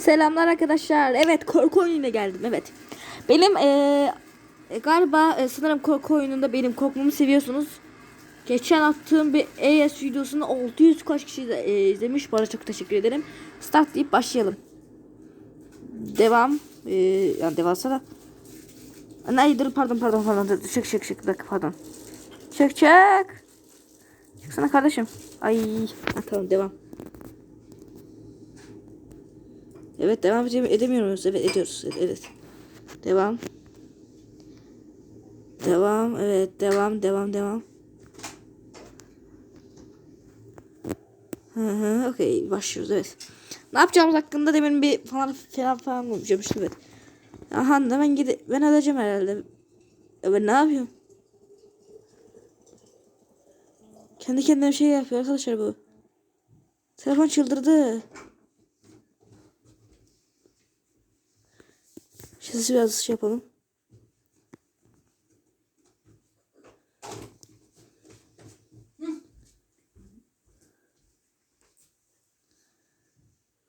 Selamlar arkadaşlar. Evet korku oyununa geldim. Evet. Benim eee, e, galiba e, sanırım korku oyununda benim korkmamı seviyorsunuz. Geçen attığım bir AS videosunu 600 kaç kişi de, e, izlemiş. Bana çok teşekkür ederim. Start deyip başlayalım. Devam. E, yani devamsa Ay dur pardon pardon pardon. Dur, Çık çık çık. Dakika pardon. Çık çık. Çıksana kardeşim. Ay. Ha, tamam devam. Evet devam edem edemiyoruz. Evet ediyoruz. Evet, evet. Devam. Devam. Evet devam devam devam. Hı hı okey başlıyoruz evet. Ne yapacağımız hakkında demin bir falan falan falan konuşmuştuk evet. Aha hemen gide ben alacağım herhalde. E ben ne yapıyorum? Kendi kendine bir şey yapıyor arkadaşlar bu. Telefon çıldırdı. Sesi biraz şey yapalım.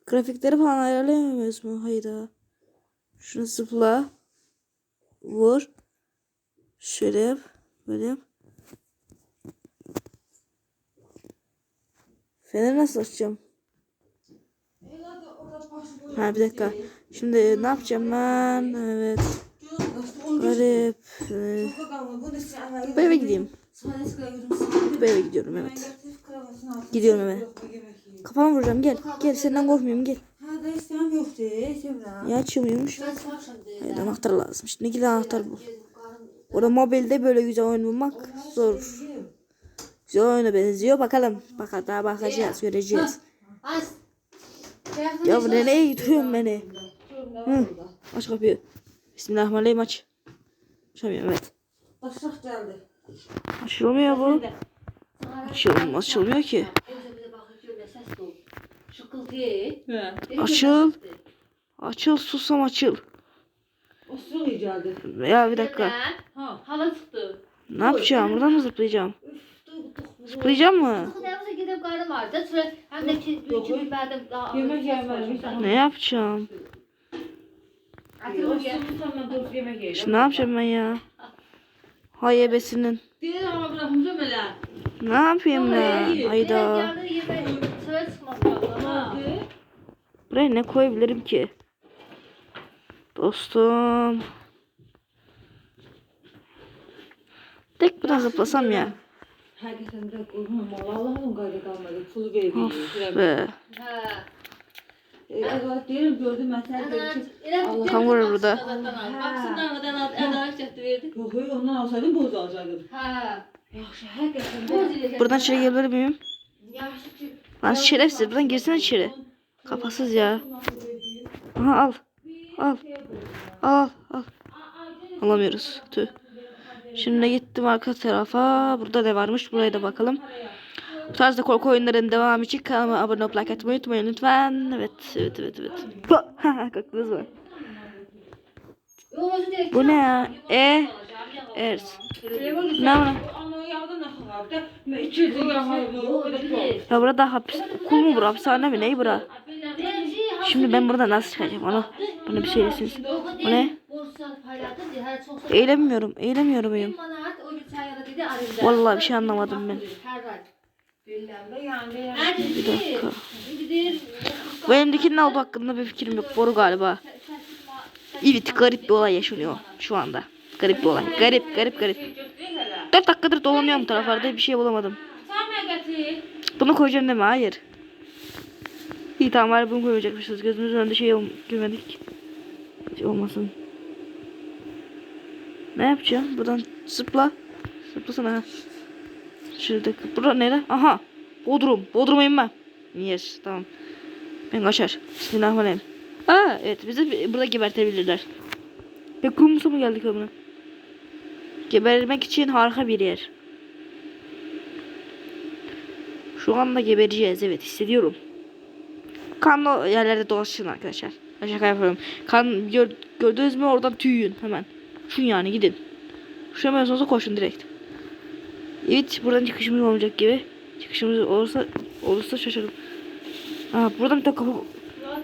Grafikleri falan ayarlayamıyoruz mu? Hayda. Şunu zıpla. Vur. Şöyle yap. Böyle yap. Feneri nasıl açacağım? Ha bir dakika. Şimdi ne yapacağım ben? Evet. Garip. Bu eve gideyim. Bu eve gidiyorum evet. Gidiyorum eve. Kafama vuracağım gel. Gel senden korkmuyorum gel. Ya açılmıyormuş. Evet anahtar lazım. Şimdi gidip anahtar bul. Orada mobilde böyle güzel oyun bulmak zor. Güzel oyuna benziyor. Bakalım. Bak daha bakacağız. Göreceğiz. Ya bu nereye götürüyorsun beni? Hı. Aç kapıyı. Bismillahirrahmanirrahim aç. Açamıyorum evet. Başak geldi. Açılmıyor bu. Açılmıyor, açılmıyor ki. Açıl. Açıl susam açıl. Osuruk geldi. Ya bir dakika. Ha. Hava çıktı. Ne yapacağım? Buradan mı zıplayacağım? Zıplayacağım mı? Gidip karnım vardı. Sonra hem de ki Yok, üçü bir verdim daha. Yemek yememiş. Ne yapacağım? Şimdi ne yapacağım ben ya? Hay ebesinin. Ne yapayım ben? Hayda. Buraya ne koyabilirim ki? Dostum. Tek buradan zıplasam ya. Herkesin de kurban valla Allah'ın gayrı kalmadı. Pulu verdi. Of be. Ha. Evet diyelim gördüm mesela. Allah- Tam vurur burada. Baksınlar mı da adalet çaktı verdi. Yok hayır ondan alsaydım boz alacaktım. Ha. Yaxşı de. Boz ile. Buradan içeri gelebilir miyim? Yaxşı ki. Lan şerefsiz buradan girsene içeri. Kafasız ya. Aha al. Al. Al al. Alamıyoruz. Tüh. Şimdi gittim arka tarafa. Burada ne varmış? Buraya da bakalım. Bu tarzda korku oyunların devamı için kanalıma abone olup like atmayı unutmayın lütfen. Evet, evet, evet, evet. Kalktınız mı? Bu ne ya? E, Ers. Ne var? Ya burada hapis, okul mu bura? Hapishane mi? Ney bura? Şimdi ben burada nasıl çıkacağım? Ana, bana bir şey desiniz. Bu ne? Eğlenmiyorum, eğlenmiyorum benim. Vallahi bir şey anlamadım ben. Bir dakika. Bu elimdekinin ne olduğu hakkında bir fikrim yok. Boru galiba. Evet, garip bir olay yaşanıyor şu anda. Garip bir olay. Garip, garip, garip. 4 dakikadır dolanıyorum taraflarda bir şey bulamadım. Bunu koyacağım deme, hayır. İyi tamam bari bunu koyacakmışız. Gözümüzün önünde şey görmedik. Şey olmasın. Ne yapacağım? Buradan zıpla. Zıplasana ha. Şurada. Bura nere? Aha. Bodrum. Bodrum'a inme. Yes. Tamam. Ben kaçar. Bismillahirrahmanirrahim. Aa evet bizi bi- burada gebertebilirler. Beklumsa mı geldik amına? Gebermek için harika bir yer. Şu anda gebereceğiz evet hissediyorum. Kanlı yerlerde dolaşın arkadaşlar. Şaka yapıyorum. Kan gör, gördünüz mü oradan tüyün hemen. Şun yani gidin. Üşümüyorsanız koşun direkt. Evet buradan çıkışımız olmayacak gibi. Çıkışımız olursa olursa şaşırırım. Aa buradan bir de kapı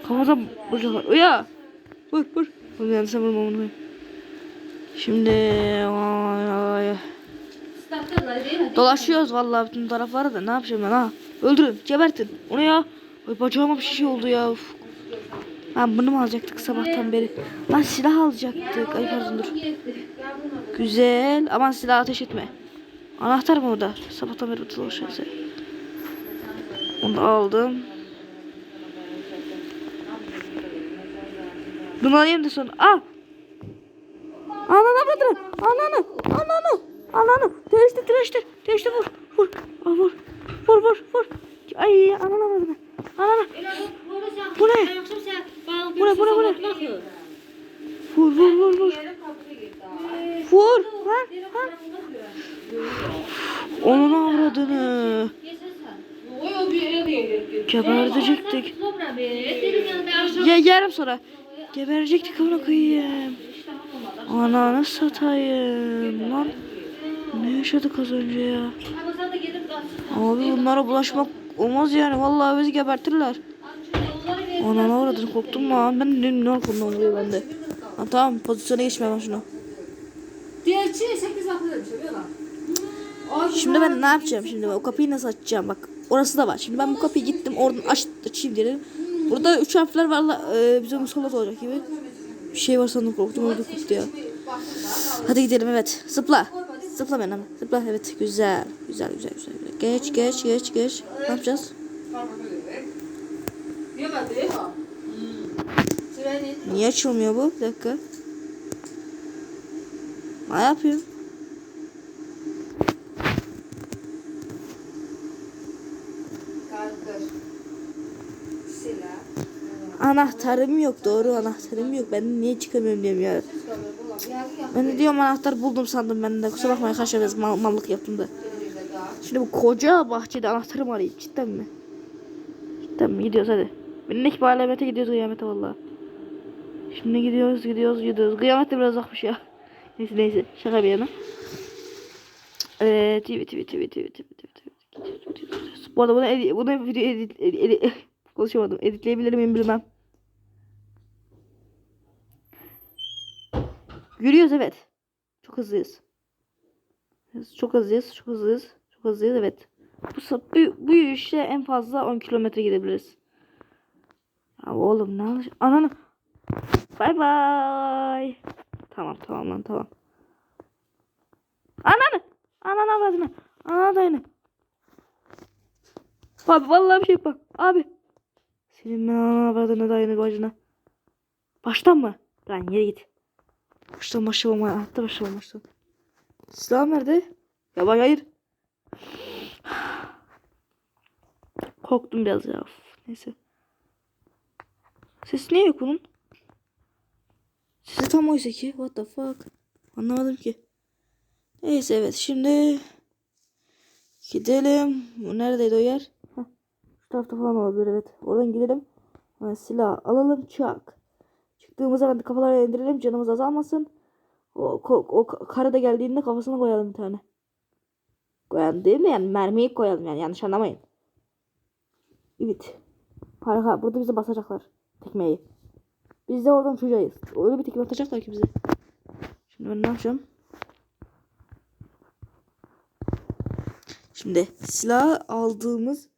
Kafada vuracaklar. Uya. Vur vur. Oğlum yanlış vurma onu. Şimdi ay, ay. Dolaşıyoruz vallahi bütün taraflara da ne yapacağım ben ha. Öldürün, gebertin. Onu ya. Ay bacağıma bir şey oldu ya. Uf. Ha bunu mu alacaktık sabahtan beri? Lan silah alacaktık. Ay pardon dur. Güzel. Aman silah ateş etme. Anahtar mı orada? Sabahtan beri dolaşıyoruz. ya. Onu aldım. Bunu alayım da sonra. Aa! Ananı avradını. Ananı. Ananı. Ananı. Değiştir değiştir. Değiştir vur. Vur. Aa, vur. Vur vur vur. Ay ananı avradını. Ananı. Bu ne? Bu ne, bu ne, bu ne? Vur vur vur vur. Vur. Lan lan. Onun avradını. Gebertecektik. Ya yerim sonra. Geberecektik onu koyayım. Ananı satayım lan. Ne yaşadık az önce ya? Abi bunlara bulaşmak olmaz yani. Vallahi bizi gebertirler. Ananı avradını korktum lan. Ben de ne aklımdan oluyor bende. Ha, tamam pozisyona geçmeye ben şunu. Diğerçi 8 hafta demiş lan. Şimdi ben ne yapacağım şimdi? O kapıyı nasıl açacağım? Bak orası da var. Şimdi ben bu kapıyı gittim oradan aç, açayım diyelim. Burada üç harfler var. E, bize musallat olacak gibi. Bir şey var sandım korktum öyle korktu ya. Hadi gidelim evet. Zıpla. Zıpla benim. Zıpla evet güzel. Güzel güzel güzel. Geç geç geç geç. Ne yapacağız? Niye açılmıyor bu? Bir dakika. Ne yapıyor? Anahtarım yok. Doğru anahtarım yok. Ben niye çıkamıyorum diyorum ya. Ben de diyorum anahtar buldum sandım ben de. Kusura bakmayın kaç biraz mal, mallık yaptım da. Şimdi bu koca bahçede anahtarımı arayayım. Cidden mi? Cidden mi? Gidiyoruz hadi. Binlik bir alamete gidiyoruz kıyamete valla. Şimdi gidiyoruz gidiyoruz gidiyoruz. Kıyamet de biraz uzakmış ya. Neyse neyse şaka bir yana. Eee TV TV TV TV TV TV Bu arada bunu, bunu video edit, edit, edit, konuşamadım. Editleyebilir miyim bilmem. Yürüyoruz evet. Çok hızlıyız. Çok hızlıyız, çok hızlıyız, çok hızlıyız evet. Bu, bu, bu yürüyüşte en fazla 10 kilometre gidebiliriz. Ya oğlum ne alış... Ananı... Bay bay. Tamam tamam lan tamam. Ananı! Ananı avradını. Ananı dayını. Abi vallahi bir şey bak. Abi. Senin ben ananı avradını dayını bacına. Baştan mı? Lan yere git. Baştan başlamam. Hatta başlamam baştan. Silah nerede? Ya bak hayır. Korktum biraz ya. Neyse. Ses niye yok bunun? Sesi tam oysa ki. What the fuck? Anlamadım ki. Neyse evet şimdi gidelim. Bu neredeydi o yer? Heh, şu tarafta falan olabilir evet. Oradan gidelim. Ha, silah alalım çak. Çıktığımız zaman kafaları indirelim canımız azalmasın. O, o, o karı da geldiğinde kafasına koyalım bir tane. Koyalım değil mi? Yani mermiyi koyalım yani yanlış anlamayın. Evet. Harika. Burada bize basacaklar. Tekmeyi. Biz de oradan uçacağız. Öyle bir tekme atacaklar ki bize. Şimdi ben ne yapacağım? Şimdi silah aldığımız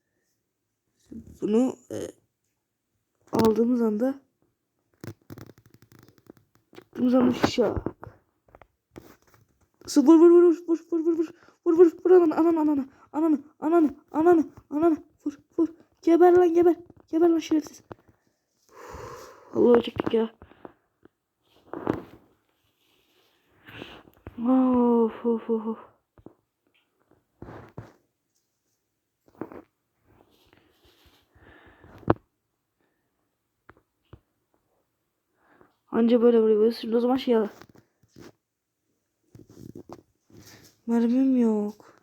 bunu e, aldığımız anda anda şak. Vur vur vur vur vur vur vur vur vur vur ananı ananı ananı ananı ananı ananı ananı vur vur geber lan geber geber lan şerefsiz. Allah ölecektik ya. Of of of. Anca böyle vuruyoruz. Şimdi o zaman şey al. Mermim yok.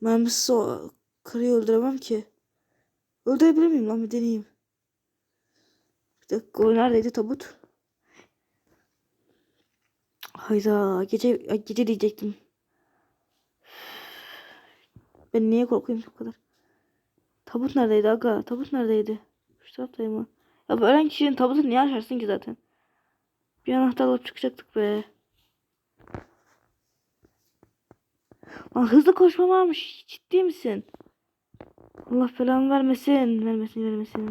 Mermisiz o karıyı öldüremem ki. Öldürebilir miyim lan bir deneyeyim. Bir dakika o neredeydi tabut? Hayda gece gece diyecektim. Ben niye korkuyorum bu kadar? Tabut neredeydi aga? Tabut neredeydi? Şu taraftayım mı? Ya bu ölen kişinin tabutunu niye açarsın ki zaten? Bir anahtar alıp çıkacaktık be. Lan hızlı koşma varmış. Ciddi misin? Allah belamı vermesin. Vermesin vermesin.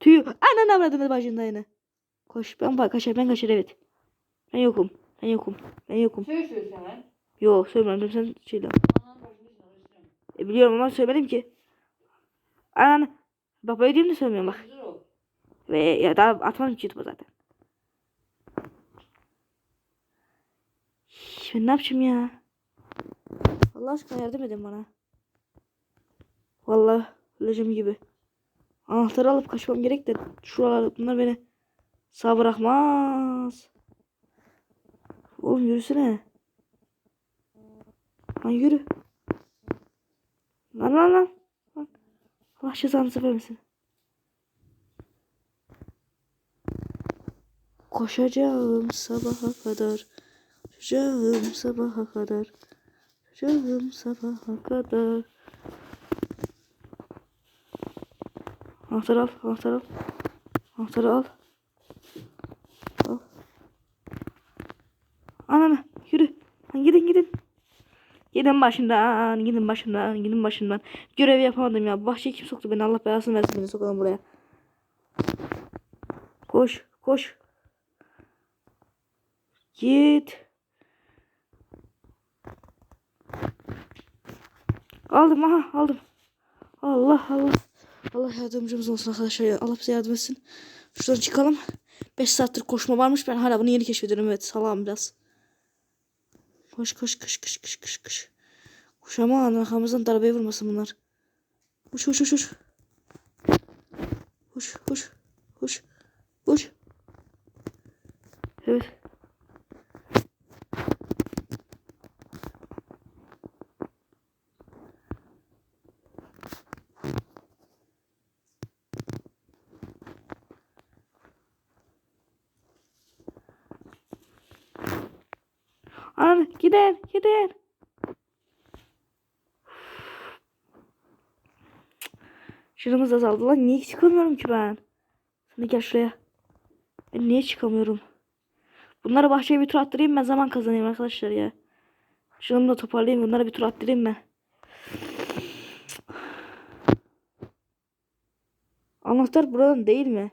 Tüy. Anan avradım başında yine. Koş. Ben bak kaçar. Ben kaçar evet. Ben yokum. Ben yokum. Ben yokum. Söyle. Yok söylemedim sen şeyle. Ananın başını söylesene. E, biliyorum ama söylemedim ki. Anan. Bak böyle diyeyim de söylemiyorum bak. Ve ya daha atmadım ki YouTube'a zaten. Ben ne yapacağım ya? Allah aşkına yardım edin bana. Vallahi öleceğim gibi. Anahtarı alıp kaçmam gerek de şuralar bunlar beni sağ bırakmaz. Oğlum yürüsene. Lan yürü. Lan lan. lan. Allah cezanızı vermesin. Koşacağım sabaha kadar. Koşacağım sabaha kadar. Koşacağım sabaha kadar. Anahtarı al, anahtarı al. Anahtarı al. Al. Anana yürü. Gidin gidin. Gidin başımdan, gidin başımdan, gidin başımdan. Görevi yapamadım ya. Bahçeye kim soktu beni? Allah belasını versin beni sokalım buraya. Koş, koş. Git. Aldım aha aldım. Allah Allah. Allah yardımcımız olsun arkadaşlar. Allah bize yardım etsin. Şuradan çıkalım. 5 saattir koşma varmış. Ben hala bunu yeni keşfediyorum. Evet salam biraz. Koş koş koş koş koş koş koş. Koş aman arkamızdan darbeye vurmasın bunlar. Koş koş koş koş. Koş koş koş. Koş. Evet. Ana gidin gidin. Şırımız azaldı lan. Niye çıkamıyorum ki ben? Sen gel şuraya. Ben niye çıkamıyorum? Bunları bahçeye bir tur attırayım ben zaman kazanayım arkadaşlar ya. Şunu da toparlayayım bunlara bir tur attırayım ben. Anahtar buranın değil mi?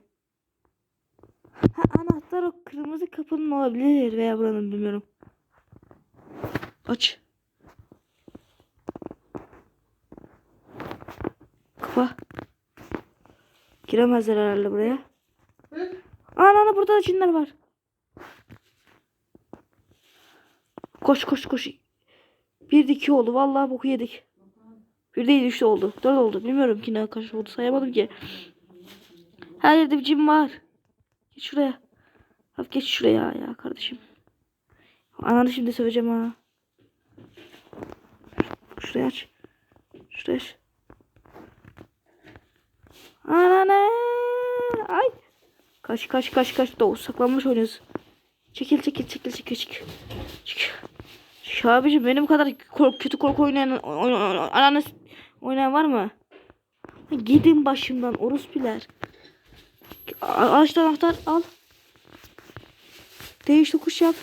Ha anahtar o kırmızı kapının olabilir veya buranın bilmiyorum. Aç. Kapa. Giremezler herhalde buraya. Ana ana burada da cinler var. Koş koş koş. Bir iki oldu. Vallahi boku yedik. Bir değil üç oldu. Dört oldu. Bilmiyorum ki ne kaç oldu. Sayamadım ki. Her yerde bir cin var. Geç şuraya. Abi geç şuraya ya kardeşim. Ananı şimdi söveceğim ha. Şurayı aç. Şurayı aç. Anane. Ay. Kaç kaç kaç kaç. Doğu saklanmış oynuyoruz. Çekil çekil çekil çekil çekil. Çık abicim benim kadar kork kötü korku oynayan oyn- oyn- ananı oynayan var mı? Gidin başımdan orospiler. A- Al işte anahtar al. Değiş tokuş yap.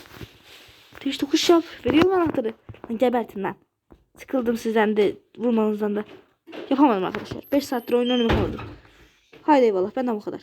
Değiş tokuş yap. Veriyorum anahtarı. Gebertin lan. Sıkıldım sizden de vurmanızdan da. Yapamadım arkadaşlar. 5 saattir oyun oynamadım. Haydi eyvallah benden bu kadar.